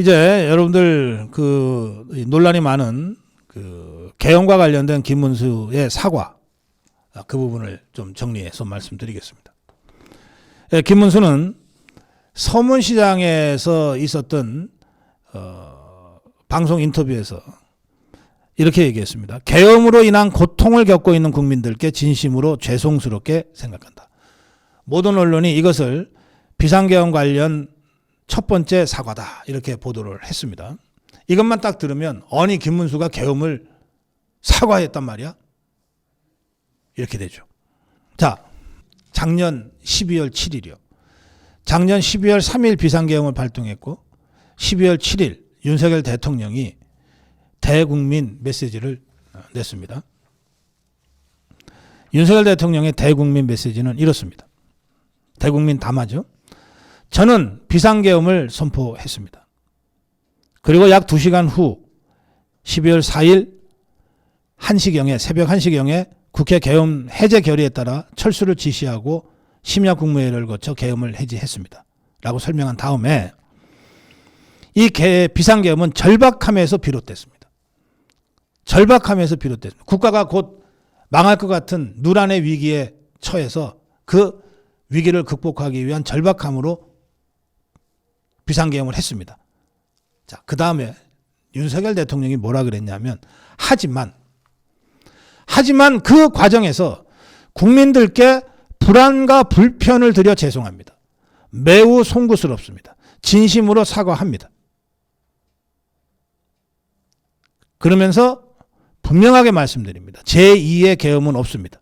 이제 여러분들 그 논란이 많은 그 개헌과 관련된 김문수의 사과 아, 그 부분을 좀 정리해서 말씀드리겠습니다. 예, 김문수는 서문시장에서 있었던 어, 방송 인터뷰에서 이렇게 얘기했습니다. 계엄으로 인한 고통을 겪고 있는 국민들께 진심으로 죄송스럽게 생각한다. 모든 언론이 이것을 비상계엄 관련 첫 번째 사과다 이렇게 보도를 했습니다. 이것만 딱 들으면 아니 김문수가 계엄을 사과했단 말이야? 이렇게 되죠. 자, 작년 12월 7일이요. 작년 12월 3일 비상계엄을 발동했고 12월 7일 윤석열 대통령이 대국민 메시지를 냈습니다. 윤석열 대통령의 대국민 메시지는 이렇습니다. 대국민 담화죠. 저는 비상계엄을 선포했습니다. 그리고 약 2시간 후 12월 4일 1시경에 새벽 1시경에 국회 계엄 해제 결의에 따라 철수를 지시하고 심야 국무회의를 거쳐 계엄을 해제했습니다. 라고 설명한 다음에 이 개, 비상계엄은 절박함에서 비롯됐습니다. 절박함에서 비롯됐습니다. 국가가 곧 망할 것 같은 누란의 위기에 처해서 그 위기를 극복하기 위한 절박함으로 비상계엄을 했습니다. 자, 그 다음에 윤석열 대통령이 뭐라 그랬냐면, 하지만, 하지만 그 과정에서 국민들께 불안과 불편을 드려 죄송합니다. 매우 송구스럽습니다. 진심으로 사과합니다. 그러면서 분명하게 말씀드립니다. 제2의 계엄은 없습니다.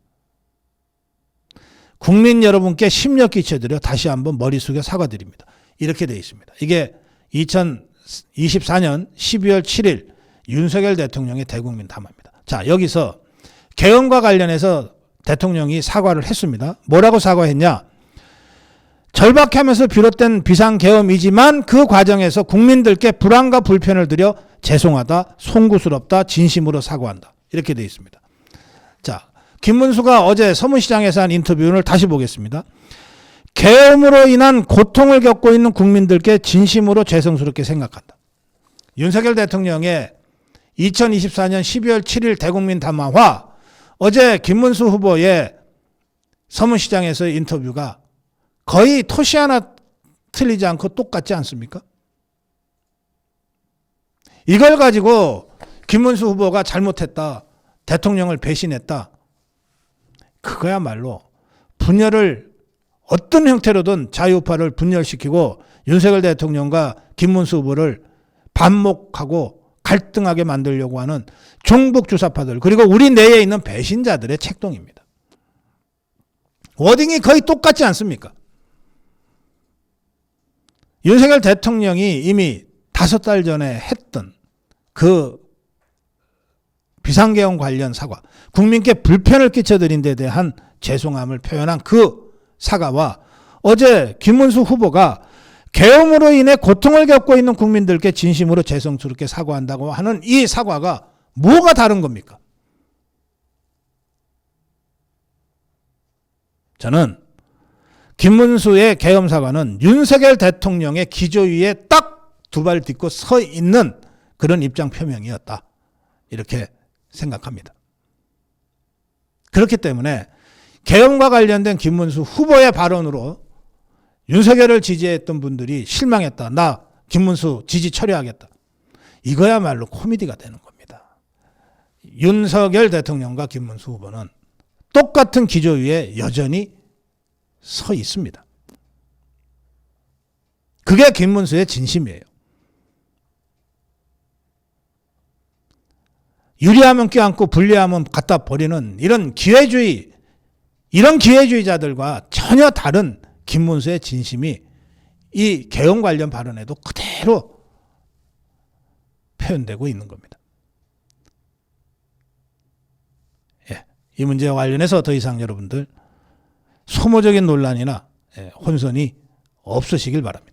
국민 여러분께 심력 끼쳐드려 다시 한번 머리 숙여 사과드립니다. 이렇게 되어 있습니다. 이게 2024년 12월 7일 윤석열 대통령의 대국민 담화입니다. 자, 여기서 개헌과 관련해서 대통령이 사과를 했습니다. 뭐라고 사과했냐? 절박하면서 비롯된 비상계엄이지만 그 과정에서 국민들께 불안과 불편을 드려 죄송하다, 송구스럽다, 진심으로 사과한다. 이렇게 되어 있습니다. 자, 김문수가 어제 서문시장에서 한 인터뷰를 다시 보겠습니다. 계엄으로 인한 고통을 겪고 있는 국민들께 진심으로 죄송스럽게 생각한다. 윤석열 대통령의 2024년 12월 7일 대국민 담화와 어제 김문수 후보의 서문시장에서의 인터뷰가 거의 토시 하나 틀리지 않고 똑같지 않습니까? 이걸 가지고 김문수 후보가 잘못했다. 대통령을 배신했다. 그거야말로 분열을 어떤 형태로든 자유파를 분열시키고 윤석열 대통령과 김문수 후보를 반목하고 갈등하게 만들려고 하는 종북 주사파들 그리고 우리 내에 있는 배신자들의 책동입니다. 워딩이 거의 똑같지 않습니까? 윤석열 대통령이 이미 다섯 달 전에 했던 그 비상계엄 관련 사과, 국민께 불편을 끼쳐드린 데 대한 죄송함을 표현한 그 사과와 어제 김문수 후보가 계엄으로 인해 고통을 겪고 있는 국민들께 진심으로 죄송스럽게 사과한다고 하는 이 사과가 뭐가 다른 겁니까? 저는 김문수의 계엄 사과는 윤석열 대통령의 기조 위에 딱 두 발 딛고 서 있는 그런 입장 표명이었다. 이렇게 생각합니다. 그렇기 때문에 계엄과 관련된 김문수 후보의 발언으로 윤석열을 지지했던 분들이 실망했다. 나 김문수 지지 처리하겠다. 이거야말로 코미디가 되는 겁니다. 윤석열 대통령과 김문수 후보는 똑같은 기조 위에 여전히 서 있습니다. 그게 김문수의 진심이에요. 유리하면 껴안고 불리하면 갖다 버리는 이런 기회주의, 이런 기회주의자들과 전혀 다른 김문수의 진심이 이 개헌 관련 발언에도 그대로 표현되고 있는 겁니다. 예, 이 문제와 관련해서 더 이상 여러분들 소모적인 논란이나 예, 혼선이 없으시길 바랍니다.